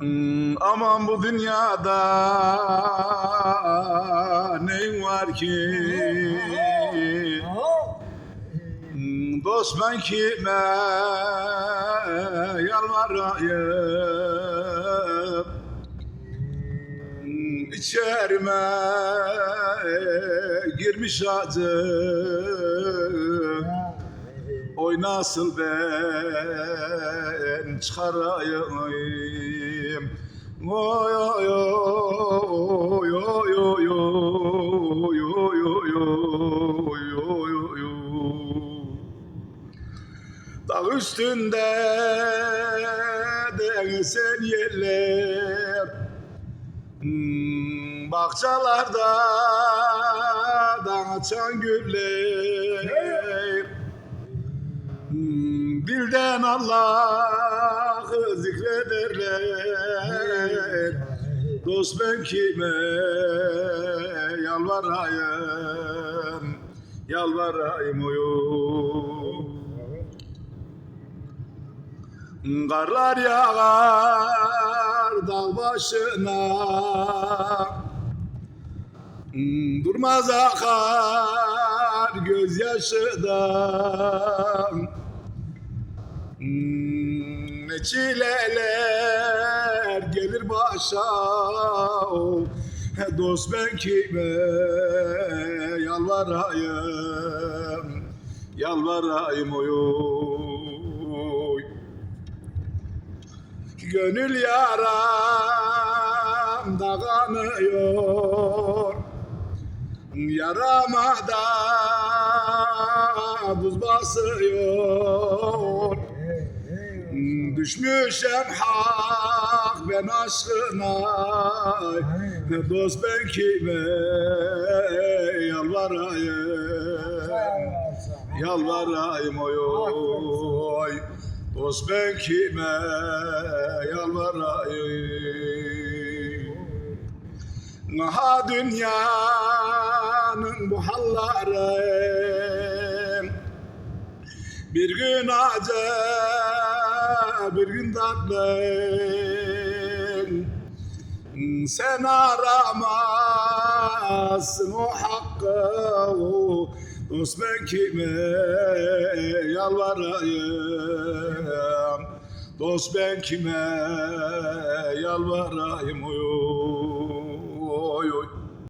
Hmm, Aman bu dünyada ne var ki? Hmm, Dost ben kime yalvarayım? Hmm, İçerime girmiş acı Oy nasıl ben çıkarayım. Oy oy oy oy oy oy oy oy oy oy oy. Dağ üstünde densen yerler. Hmm, Bahçalarda da açan güller Dilden Allah'ı zikrederler. Dost ben kime yalvarayım? Yalvarayım uyum Karlar yağar dağ başına. Durmaz akar gözyaşıdan Hmm, Ne çileler gelir başa. Oh, Dost ben kime yalvarayım? Yalvarayım oy oy. Gönül yaram da kanıyor. Yarama da buz basıyor Düşmüşem hak ben aşkına. Dost ben kime yalvarayım? Yalvarayım oy oy Dost ben kime yalvarayım? Ha dünyanın bu halları Bir gün acı bir gün tatlı Sen aramazsın o hakkı Dost ben kime yalvarayım? Dost ben kime yalvarayım? Uyum